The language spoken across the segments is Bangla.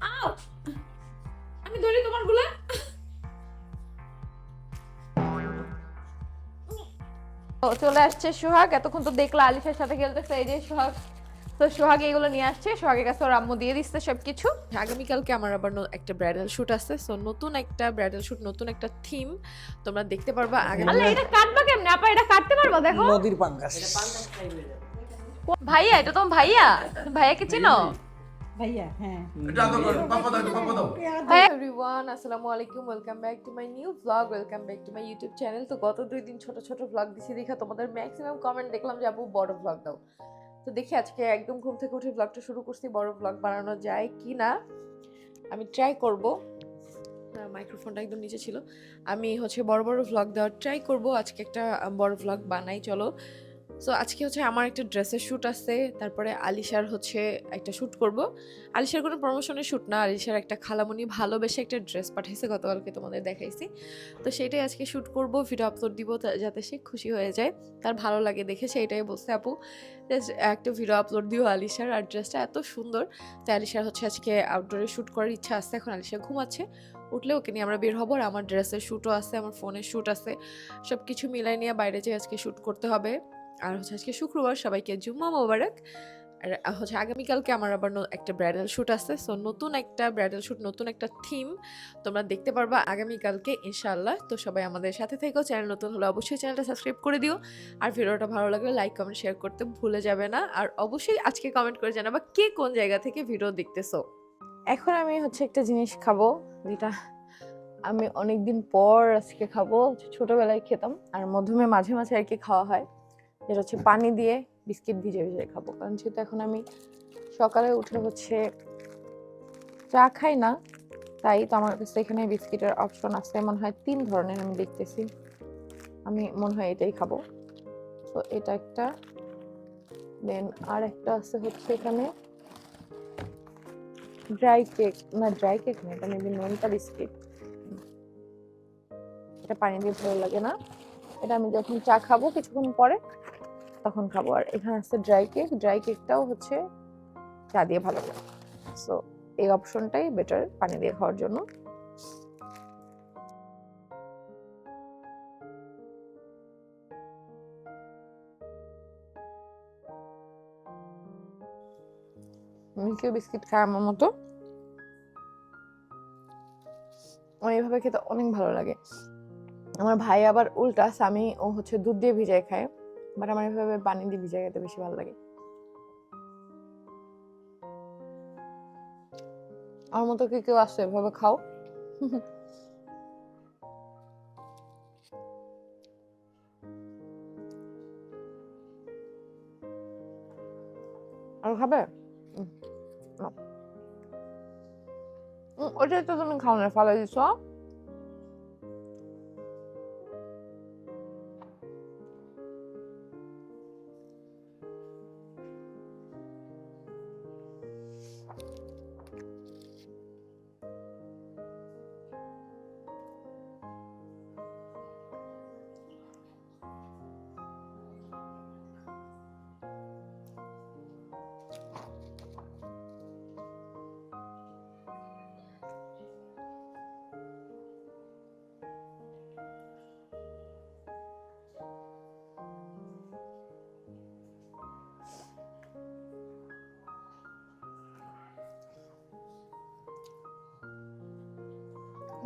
আউ! আমি ধরি তোমারগুলা। ও চলে আসছে সোহাগ। এতক্ষণ তো দেখলা আলিফের সাথে খেলতেছে। এই যে সোহাগ। তো সোহাগ এগুলো নিয়ে আসছে। সোহাগের কাছে ওর আম্মু দিয়ে দিচ্ছে সবকিছু। আগামীকালকে আমার আবার একটা ব্রাইডাল শুট আছে। সো নতুন একটা ব্রাইডাল শুট নতুন একটা থিম তোমরা দেখতে পারবা আগামী আল্লাহ এটা কাটবা কেমনে? আপা এটা কাটতে পারবা? দেখো। নদীর পাঙ্গাস। ভাইয়া এটা তোমার ভাইয়া? চিনো? ভাইয়া হ্যাঁ এটা আসসালামু আলাইকুম welcome back to my new blog welcome back to my YouTube channel তো গত দুই দিন ছোট ছোট ব্লগ দিছি দেখা তোমাদের ম্যাক্সিমাম কমেন্ট দেখলাম যে আপু বড় ব্লগ দাও। তো দেখি আজকে একদম ঘুম থেকে উঠে ব্লগটা শুরু করছি বড় ব্লগ বানানো যায় কি না। আমি ট্রাই করব। মাইক্রোফোনটা একদম নিচে ছিল। আমি হচ্ছে বড় বড় ভ্লগ দেওয়ার ট্রাই করব। আজকে একটা বড় ভ্লগ বানাই চলো। সো আজকে হচ্ছে আমার একটা ড্রেসের শ্যুট আছে, তারপরে আলিশার হচ্ছে একটা শ্যুট করব। আলিশার কোনো প্রমোশনের শ্যুট না, আলিশার একটা খালামণি ভালোবেসে একটা ড্রেস পাঠিয়েছে গতকালকে তোমাদের দেখাইছি। তো সেটাই আজকে শ্যুট করব ভিডিও আপলোড দিব যাতে সে খুশি হয়ে যায়, তার ভালো লাগে দেখে সেইটাই বলছে, আপু, just একটা ভিডিও আপলোড দিও আলিশার, আর ড্রেসটা এত সুন্দর। তাই আলিশার হচ্ছে আজকে আউটডোরে শ্যুট করার ইচ্ছা আছে, এখন আলিশা ঘুমাচ্ছে। উঠলে ওকে নিয়ে আমরা বের হব, আর আমার ড্রেসের শ্যুটও আছে, আমার ফোনের শ্যুট আছে। সব কিছু মিলাই নিয়ে বাইরে যেয়ে আজকে শ্যুট করতে হবে। আর হচ্ছে আজকে শুক্রবার, সবাইকে জুম্মা মোবারক। আর হচ্ছে আগামীকালকে আমার আবার একটা ব্রাইডাল শ্যুট আছে। সো নতুন একটা ব্রাইডাল শ্যুট নতুন একটা থিম তোমরা দেখতে পারবা আগামীকালকে, ইনশাআল্লাহ। তো সবাই আমাদের সাথে থেকেও চ্যানেল নতুন হলে অবশ্যই চ্যানেলটা সাবস্ক্রাইব করে দিও। আর ভিডিওটা ভালো লাগলে লাইক, কমেন্ট, শেয়ার করতে ভুলে যাবে না। আর অবশ্যই আজকে কমেন্ট করে জানাবা কে কোন জায়গা থেকে ভিডিও দেখতেছো। এখন আমি হচ্ছে একটা জিনিস খাব, যেটা আমি অনেকদিন পর আজকে খাব, ছোটবেলায় খেতাম। আর মধ্যমে মাঝে মাঝে আর কি খাওয়া হয়। যেটা হচ্ছে পানি দিয়ে বিস্কিট ভিজে ভিজে খাব। কারণ যেহেতু এখন আমি সকালে উঠে হচ্ছে চা খাই না, তাই তো আমার কাছে এখানে বিস্কিটের অপশন আছে। মনে হয় তিন ধরনের আমি দেখতেছি। আমি মনে হয় এটাই খাব। তো এটা একটা। দেন আর একটা আছে হচ্ছে এখানে ড্রাই কেক না ড্রাই কেক না, এটা মেবি নোনতা বিস্কিট। এটা পানি দিয়ে ভালো লাগে না। এটা আমি যখন চা খাব কিছুক্ষণ পরে তখন খাব। আর এখানে আছে ড্রাই কেক ড্রাই কেকটাও হচ্ছে চা দিয়ে ভালো লাগে। সো এই অপশনটাই বেটার পানি দিয়ে খাওয়ার জন্য। মিল্কিও বিস্কিট খায় আমার মতো। এইভাবে খেতে অনেক ভালো লাগে। আমার ভাই আবার উল্টা স্বামী ও হচ্ছে দুধ দিয়ে ভিজায় খায়। বাট আমার এভাবে পানি দিয়ে ভিজায় খেতে বেশি ভালো লাগে। আমার মতো কি কেউ আসছে এভাবে খাও। আর খাবে? ওইটাই তো তুমি খাও না, ফালাই দিছ?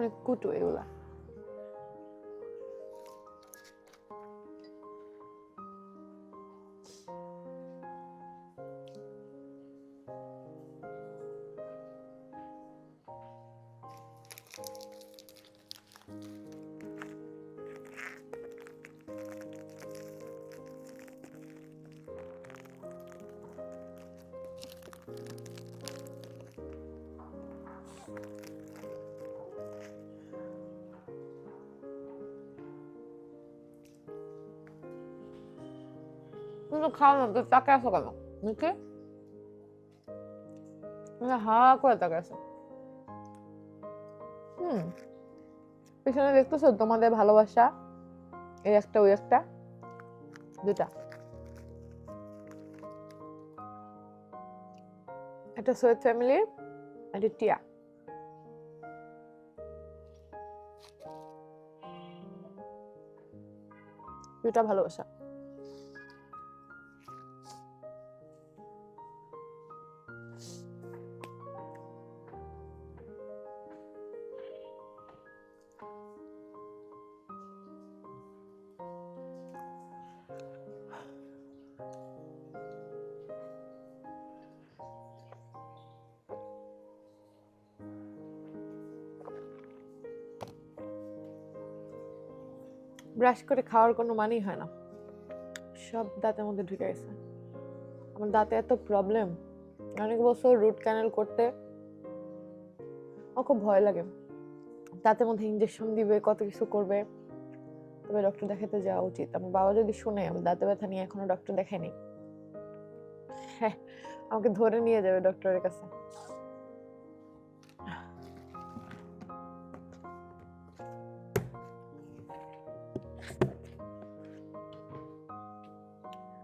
那骨头有了。thank you অনেক কুটু এগুলা তুমি তো খাও না তো তাকে আসো কেন মুখে তুমি হা করে তাকে আসো হুম পিছনে দেখতেছো তোমাদের ভালোবাসা? এই একটা ওই একটা দুটা একটা সৈয়দ ফ্যামিলির এটা টিয়া দুটা ভালোবাসা. ব্রাশ করে খাওয়ার কোনো মানেই হয় না। সব দাঁতের মধ্যে ঢুকে গেছে। আমার দাঁতে এত প্রবলেম অনেক বছর রুট ক্যানেল করতে আমার খুব ভয় লাগে। দাঁতের মধ্যে ইঞ্জেকশন দিবে, কত কিছু করবে। তবে ডক্টর দেখাতে যাওয়া উচিত। আমার বাবা যদি শুনে আমি দাঁতে ব্যথা নিয়ে এখনও ডক্টর দেখাইনি হ্যাঁ আমাকে ধরে নিয়ে যাবে ডক্টরের কাছে।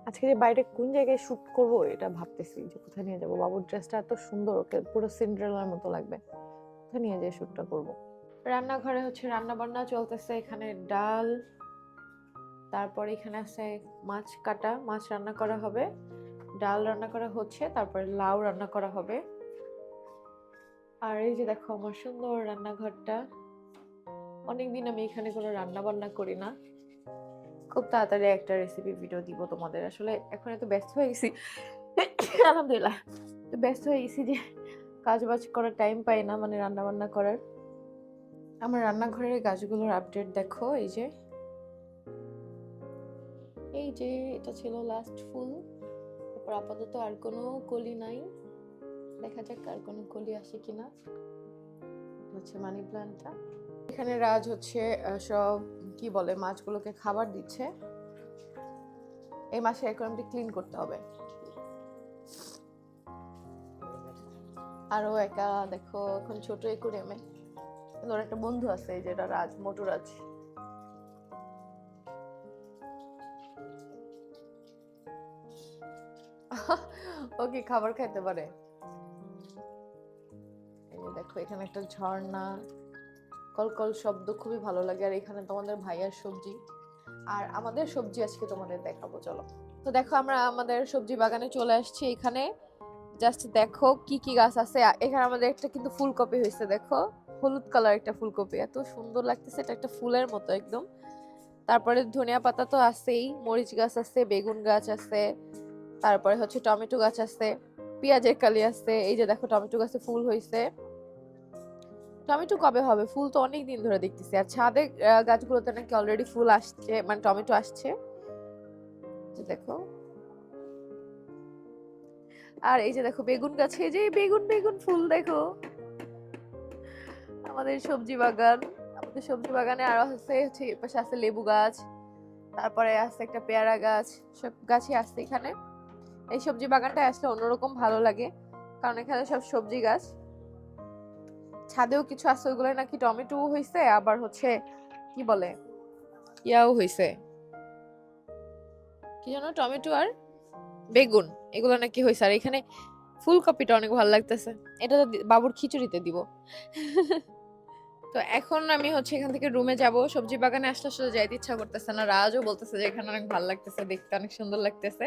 আজকে যে বাইরে কোন জায়গায় শুট করব, এটা ভাবতেছি যে কোথায় নিয়ে যাব। বাবুর ড্রেসটা এত সুন্দর, ওকে পুরো সিন্ড্রেলার মতো লাগবে। কোথায় নিয়ে যেয়ে শুটটা করব? রান্নাঘরে হচ্ছে রান্না বান্না চলতেছে, এখানে ডাল, তারপর এখানে আছে মাছ কাটা, মাছ রান্না করা হবে, ডাল রান্না করা হচ্ছে, তারপরে লাউ রান্না করা হবে। আর এই যে দেখো, আমার সুন্দর রান্নাঘরটা। অনেকদিন আমি এখানে কোনো রান্না বান্না করি না। খুব তাড়াতাড়ি একটা রেসিপি ভিডিও দিব তোমাদের। আসলে এখন এত ব্যস্ত হয়ে গেছি। আলহামদুলিল্লাহ। তো ব্যস্ত হয়ে গেছি যে কাজ বাজ করার টাইম পাই না মানে রান্না বান্না করার। আমার রান্নাঘরের গাছগুলোর আপডেট দেখো, এই যে। এই যে, এটা ছিল লাস্ট ফুল। তারপর আপাতত আর কোনো কলি নাই। দেখা যাক আর কোনো কলি আসে কিনা। হচ্ছে মানি প্ল্যান্টটা এখানে রাজ হচ্ছে সব কি বলে, মাছগুলোকে খাবার দিচ্ছে। এই মাসে অ্যাকোয়ারিয়ামটি ক্লিন করতে হবে। আরও একা, দেখো, এখন ছোট অ্যাকোয়ারিয়ামে ওর একটা বন্ধু আছে যেটা রাজ, মোটু রাজ। ও কি খাবার খাইতে পারে? দেখো, এখানে একটা ঝর্ণা। কলকল শব্দ খুবই ভালো লাগে, আর এখানে তোমাদের ভাইয়ার সবজি। আর আমাদের সবজি আজকে তোমাদের দেখাবো, চলো। তো দেখো, আমরা আমাদের সবজি বাগানে চলে আসছি এখানে। জাস্ট দেখো কি কি গাছ আছে। এখানে আমাদের একটা কিন্তু ফুলকপি হয়েছে, দেখো। হলুদ কালার একটা ফুলকপি। এত সুন্দর লাগতেছে, এটা একটা ফুলের মতো একদম। তারপরে ধনিয়া পাতা তো আছেই, মরিচ গাছ আছে, বেগুন গাছ আছে, তারপরে হচ্ছে টমেটো গাছ আছে, পেঁয়াজের কালি আছে, এই যে দেখো টমেটো গাছে ফুল হয়েছে। টমেটো কবে হবে? ফুল তো অনেক দিন ধরে দেখতেছি। আর ছাদে গাছগুলোতে নাকি অলরেডি ফুল আসছে মানে টমেটো আসছে। দেখো। আর এই যে দেখো, বেগুন গাছে যে বেগুন বেগুন ফুল দেখো। আমাদের সবজি বাগান, আমাদের সবজি বাগানে আরও আছে, হচ্ছে পাশে আছে লেবু গাছ, তারপরে আছে একটা পেয়ারা গাছ, সব গাছই আছে এখানে। এই সবজি বাগানটা আসলে অন্যরকম ভালো লাগে, কারণ এখানে সব সবজি গাছ। ছাদেও কিছু আছে ওইগুলো নাকি টমেটো হয়েছে আবার হচ্ছে, কি বলে? ইয়াও হয়েছে কি জানো টমেটো আর বেগুন, এগুলো নাকি হয়েছে আর এখানে ফুলকপিটা অনেক ভালো লাগতেছে। এটা তো বাবুর খিচুড়িতে দিব। তো এখন আমি হচ্ছে এখান থেকে রুমে যাব। সবজি বাগানে আসলে আসলে যাইতে ইচ্ছা করতেছে না। রাজও বলতেছে যে এখানে অনেক ভালো লাগতেছে, দেখতে অনেক সুন্দর লাগতেছে।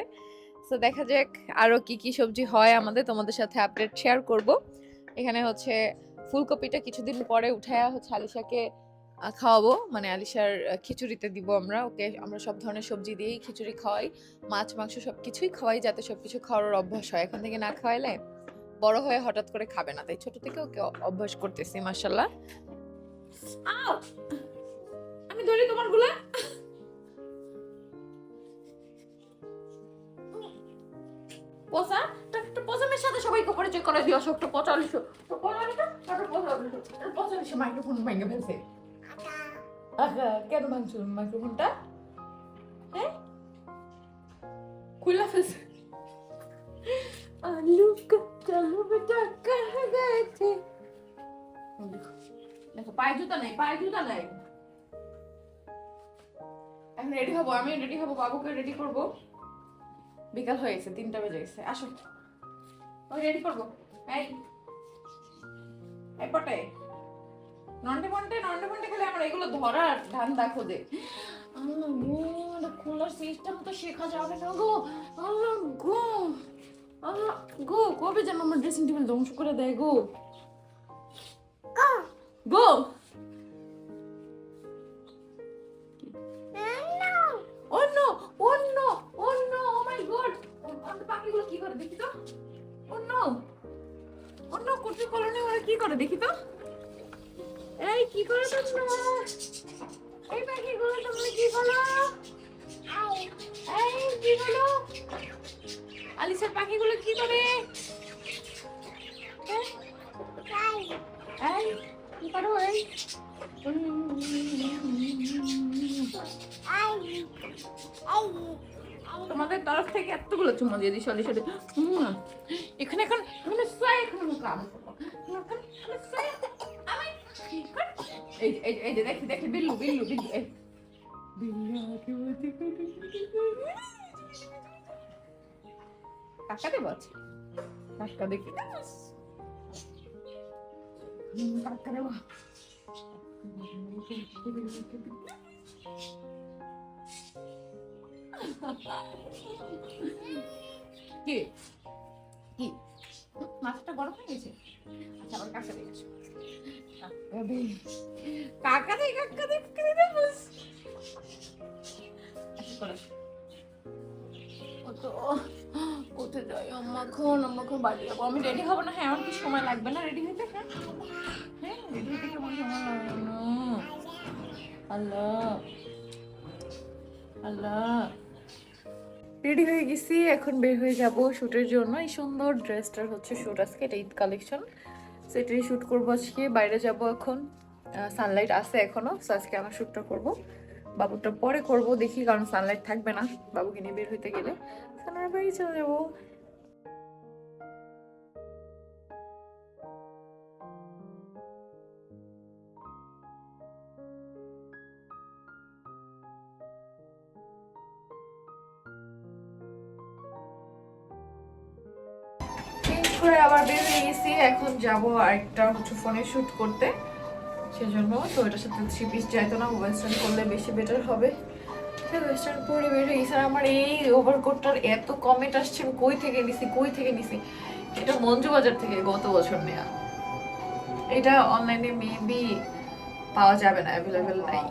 তো দেখা যাক আরও কি কি সবজি হয় আমাদের। তোমাদের সাথে আপডেট শেয়ার করব। এখানে হচ্ছে ফুলকপিটা কিছুদিন পরে উঠায়া হচ্ছে আলিশাকে খাওয়াবো। মানে আলিশার খিচুড়িতে দিব আমরা। ওকে আমরা সব ধরনের সবজি দিয়েই খিচুড়ি খাওয়াই। মাছ, মাংস সব কিছুই খাওয়াই যাতে সব কিছু খাওয়ার অভ্যাস হয়। এখন থেকে না খাওয়াইলে বড় হয়ে হঠাৎ করে খাবে না। তাই ছোট থেকে ওকে অভ্যাস করতেছি মাসাল্লাহ আমি ধরি তোমারগুলা সাথে সবাইকে পরিচয় করে দিও অশোক পচা লিশো পচা লিশো মাইক্রোফোন ভেঙে ফেলছে। কেন ভাঙছো মাইক্রোফোনটা হ্যাঁ? খুলে ফেলছে। আলু কালু বেটা কাহা গেছে। দেখো পায়ে জুতা নেই পায়ে জুতা নেই। এখন রেডি হব আমি রেডি হব বাবুকে রেডি করব। বিকাল হয়ে গেছে, তিনটা বেজে গেছে। আসো। ওই রেডি করব? এই। এপটে নন্ডে মন্ডে নন্ডে খেলে আমার এগুলো ধরার ধান্দা খোঁজে। খোলার সিস্টেম তো শেখা যাবে না গো। আল্লাহ গো। আল্লাহ গো কবে যেন আমার ড্রেসিং টেবিল ধ্বংস করে দেয় গো। গো। অন্য কুটির কলোনি ওরা কি করে দেখি তো? এই কি করে তোমরা? এই পাখিগুলো তোমরা কি করো এই কি করো আলিসার পাখিগুলো কি করে? এই কি করো এই? তোমাদের তরফ থেকে এতগুলো চুমা দিয়ে দিই সলি হুম। এখানে এখন সোয়া এখানে। আমি এই যে- দেখি দেখি, বিল্লু বিল্লু বিল্লু কাকা দেবো কাকা দেখি কি? কি? মাথাটা গরম হয়ে গেছে? আচ্ছা আবার কাকা দিয়ে কাকা দে কাকা দে কাকা দে কাকা দে বাস। করো কোথায় যাই? আম্মা খন খন বাড়ি যাব। আমি রেডি হব না? হ্যাঁ আমার কি সময় লাগবে না? রেডি হতে হ্যাঁ। হ্যাঁ রেডি হতে আল্লাহ। আল্লাহ। রেডি হয়ে গেছি, এখন বের হয়ে যাব শ্যুটের জন্য। এই সুন্দর ড্রেসটার হচ্ছে শ্যুট আজকে, এটা ঈদ কালেকশন। সেটাই শ্যুট করব আজকে, বাইরে যাব এখন। সানলাইট আছে এখনও সো আজকে আমার শ্যুটটা করব। বাবুটা পরে করব, দেখি, কারণ সানলাইট থাকবে না, বাবুকে নিয়ে বের হইতে গেলে। সানার বাড়ি চলে যাব। করে আবার বের হয়ে গেছি। এখন যাব আরেকটা হচ্ছে ফোনে শুট করতে। সেজন্য তো এটার সাথে থ্রি পিস যাইতো না ওয়েস্টার্ন করলে বেশি বেটার হবে। ওয়েস্টার্ন পরে বের হয়ে আমার এই ওভারকোটটার এত কমেন্ট আসছে, আমি কই থেকে নিছি, কই থেকে নিছি? এটা মঞ্জু বাজার থেকে গত বছর নেয়া। এটা অনলাইনে মেবি পাওয়া যাবে না অ্যাভেলেবেল নাই।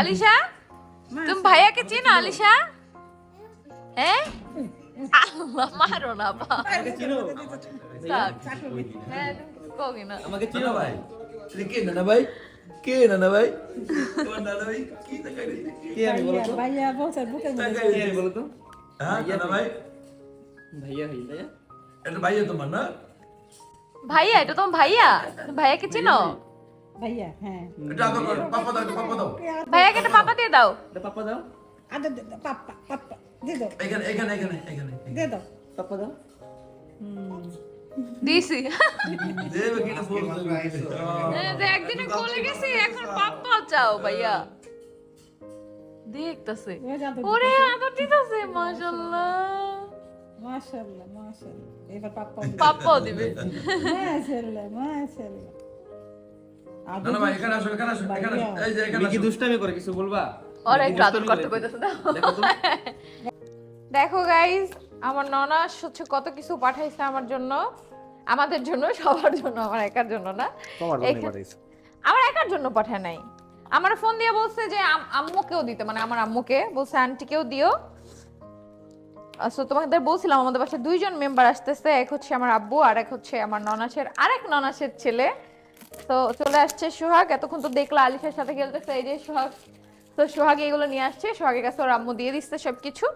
আলিশা তুমি ভাইয়াকে চেনো আলিশা? হ্যাঁ আল্লাহ মারো না। হ্যাঁ আমাকে চিনো? ভাই কে নানা ভাই? কে নানা ভাই তোমার নানা ভাই কি তাকাই কে আমি বলো তো? ভাইয়া বলছে বুকের মধ্যে কে আমি বলো তো? হ্যাঁ নানা ভাই ভাইয়া হই তাই এটা ভাইয়া তোমার না? ভাইয়া এটা তোমার ভাইয়া? তুমি ভাইয়াকে চেনো? ভাইয়া হ্যাঁ। এটা আদর করো পাপা দাও পাপা দাও। ভাইয়াকে পাপা দিয়ে দাও। এটা পাপ্পা দাও। আদর দে দাও, পাপ্পা পাপ্পা দাও। এখানে এখানে এখানে এখানে। দে দাও। পাপ্পা দাও। দিছি। দেবে কিনা বল। হ্যাঁ, কোলে গেছি এখন পাপ্পা চাও ভাইয়া। দেখতাছে। ওই যে আদর ওরে আদর দিতাছে মাশাআল্লাহ। মাশাআল্লাহ মাশাআল্লাহ। এবার পাপ্পা পাপ্পাও দিবে। মাশাআল্লাহ মাশাআল্লাহ। আদর নানা ভাই এখানে আসো এখানে আসো এখানে আসো। এই যে এখানে কি দুষ্টামি করে কিছু বলবা? ওরে আদর করতে করে? কইতাছে দেখো তো। দেখো গাইস আমার ননাস হচ্ছে কত কিছু পাঠাইছে আমার জন্য। আমাদের জন্য সবার জন্য আমার একার জন্য না। আমার একার জন্য পাঠায় নাই। আমার ফোন দিয়ে বলছে যে আম- আম্মুকেও দিতে। মানে আমার আম্মুকে বলছে আন্টিকেও দিও। সো তোমাদের বলছিলাম আমাদের বাসায় দুইজন মেম্বার আসতেছে। এক হচ্ছে আমার আব্বু আর এক হচ্ছে আমার ননাসের আরেক ননাসের ছেলে। তো চলে আসছে সোহাগ। এতক্ষণ তো দেখলা আলিফের সাথে খেলতেছে এই যে সোহাগ। তো সোহাগ এগুলো নিয়ে আসছে। সোহাগের কাছে ওর আম্মু দিয়ে দিচ্ছে সবকিছু।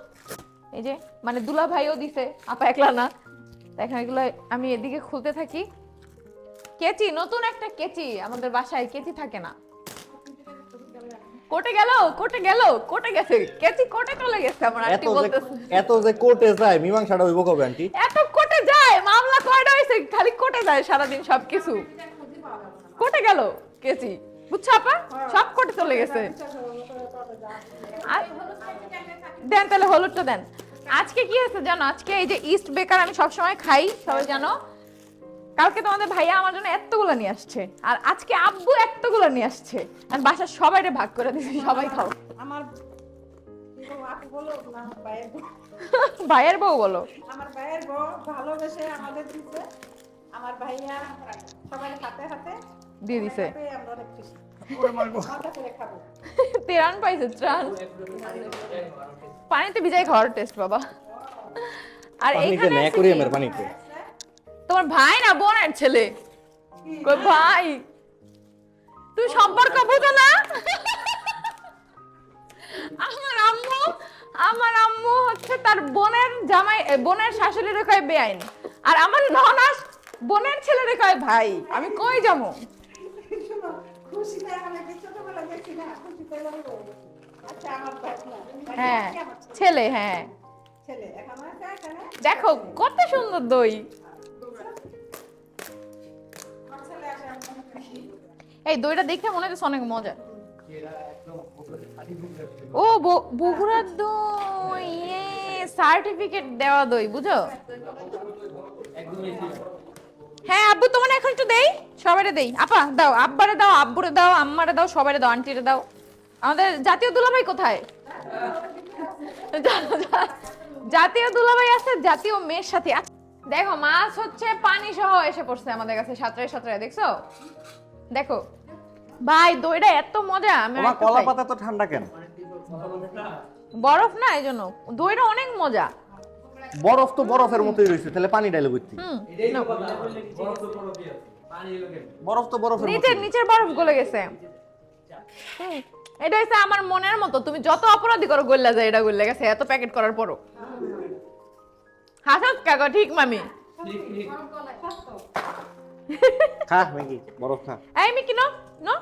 এই যে মানে দুলা ভাইও দিছে আপা একলা না। এখন এগুলো আমি এদিকে খুলতে থাকি। কেচি নতুন একটা কেচি। আমাদের বাসায় কেচি থাকে না। কোটে গেল কোটে গেল কোটে গেছে। কেচি কোটে চলে গেছে আমার আন্টি বলতেছে। এত যে কোর্টে যায় মীমাংসাটা হইব কবে আন্টি? এত কোটে যায় মামলা কয়টা হয়েছে খালি কোটে যায় সারাদিন সবকিছু। কোটে গেল কেচি বুঝছ আপা সব কোটে চলে গেছে দেন তাহলে হলুদটা দেন আজকে কি হয়েছে জানো আজকে এই যে ইস্ট বেকার আমি সবসময় খাই সবাই জানো কালকে তোমাদের ভাইয়া আমার জন্য এতগুলো নিয়ে আসছে আর আজকে আব্বু এতগুলো নিয়ে আসছে আর বাসার সবাইরে ভাগ করে দিয়েছি সবাই খাও আমার। ভাইয়ের বউ বলো আমার ভাইয়ের বউ ভালোবেসে আমাদের দিচ্ছে আমার ভাইয়া সবাই হাতে হাতে দিয়ে দিছে। তেরান পাইছে ত্রাণ। পানিতে ভিজাই খাওয়ার টেস্ট বাবা। আর এইখানে ন্যা করি আমার পানিতে। তোমার ভাই না বোনের ছেলে? কই ভাই? তুই সম্পর্ক বুঝো না? আমার আম্মু আমার আম্মু হচ্ছে তার বোনের জামাই বোনের শাশুড়ির কয় বেআইন। আর আমার ননাস বোনের ছেলের কয় ভাই। আমি কই যাব? খুশিতে আমরা ছোটবেলা গেছি না খুশিতে বলব আচ্ছা আমার হ্যাঁ ছেলে হ্যাঁ। ছেলে এখন দেখো কত সুন্দর দই। এই দইটা দেখে মনে হচ্ছে অনেক মজা। ও বগুড়ার দই সার্টিফিকেট দেওয়া দই বুঝো? হ্যাঁ আব্বু তোমার এখন একটু দেই? সবাইরে দেই। আপা দাও আব্বারে দাও আব্বুরে দাও আম্মারে দাও সবাইরে দাও আন্টিরে দাও। আমাদের জাতীয় দুলাভাই কোথায়? জাতীয় দুলাভাই আছে জাতীয় মেয়ের সাথে আছে। দেখো মাছ হচ্ছে পানি সহ এসে পড়ছে আমাদের কাছে সাঁতরায় সাঁতরায় দেখছ? দেখো। ভাই দইটা এত মজা আমি কলা পাতা তো ঠান্ডা কেন? বরফ না এই জন্য। দইটা অনেক মজা। বরফ তো বরফের মতোই রয়েছে তাহলে পানি ডাইলে বুঝতি বরফ তো বরফের নিচের নিচের বরফ গলে গেছে। এটা হচ্ছে আমার মনের মতো তুমি যত অপরাধী করো গল্লা যায় এটা গল্লা গেছে এত প্যাকেট করার পরও। হাসাস কাকা ঠিক মামি? খা ম্যাগি বরফ খা এই মিকি নো নো।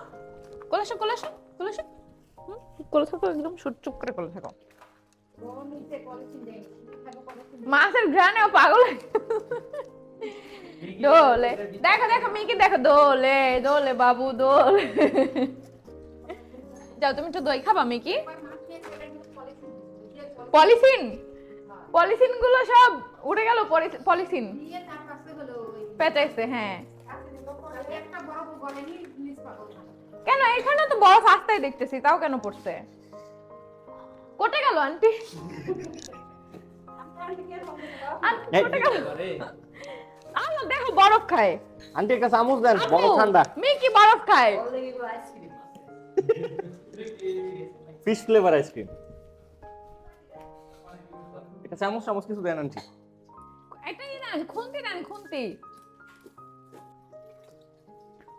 কোলে আসো কোলে আসো কোলে আসো। হুম, কোলে থাকো একদম সুট চুপ করে কোলে থাকো। মাছের ঘ্রাণেও পাগল দোলে। দেখো দেখো, মিকি, দেখো, দোলে দোলে, বাবু, দোলে। যাও, তুমি একটু দই খাবা, মিকি? পলিথিন পলিথিনগুলো সব উড়ে গেল পলিথিন পেঁচাইছে হ্যাঁ। কেন, এখানে তো বরফ আস্তায় দেখতেছি, তাও কেন পড়ছে? কোটে গেল আন্টি? আন্টি, কোটে গেল? দেখো বরফ খায়। আন্টি একটা চামচ দেন বরফ ঠান্ডা। মিকি বরফ খায়। ফিশ ফ্লেভার আইসক্রিম এটা চামচ চামচ কিছু দেন আন্টি। এটাই নেন খুন্তি নেন খুন্তি।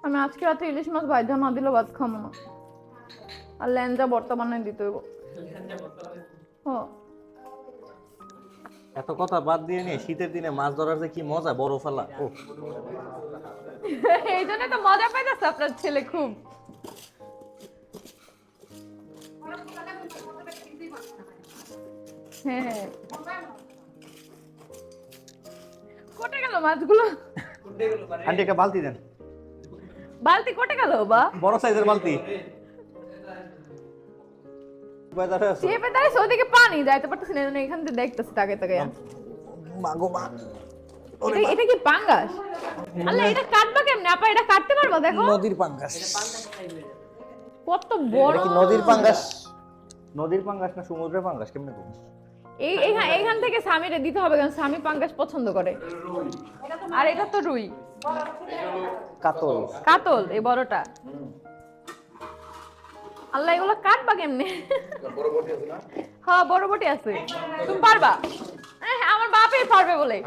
আমি আজকে রাতে ইলিশ মাছ ভাজা না দিলে ভাত খাব না। আর ল্যাঞ্জা বর্তমানে দিতে হইব। এত কথা বাদ দিয়ে নিয়ে শীতের দিনে মাছ ধরার যে কি মজা বড় ফেলা। ও। এই জন্য তো মজা পাইতেছে আপনার ছেলে খুব। হ্যাঁ। কোটে গেল মাছগুলো? আন্টি একটা বালতি দেন। বালতি কোটে গেল বা বড় সাইজের বালতি। বাজারে আছে। চেপে দাঁড়িয়েছে ওদিকে পানি যাইতে পারতেছি না এই এখান থেকে দেখতেছি তাকে তাকে মা মা। এটা এটা কি পাঙ্গাস? আল্লাহ এটা কাটবা কেমনে? আপা এটা কাটতে পারবা দেখো। নদীর পাঙ্গাস। কত বড় কি নদীর পাঙ্গাস? নদীর পাঙ্গাস না সমুদ্রের পাঙ্গাস? কেমনে করব এই এইখান এইখান থেকে স্বামীরে দিতে হবে কারণ স্বামী পাঙ্গাস পছন্দ করে। আর এটা তো রুই। কাতল। কাতল এই বড়টা। আল্লাহ এগুলো কাটবা কেমনে? হ্যাঁ বড় বটি আছে। তুমি পারবা? হ্যাঁ, আমার বাপই পারবে বলে।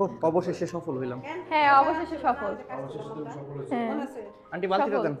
ও, অবশেষে সফল হইলাম। হ্যাঁ অবশেষে সফল। হ্যাঁ। আন্টি বালতিটা দেন।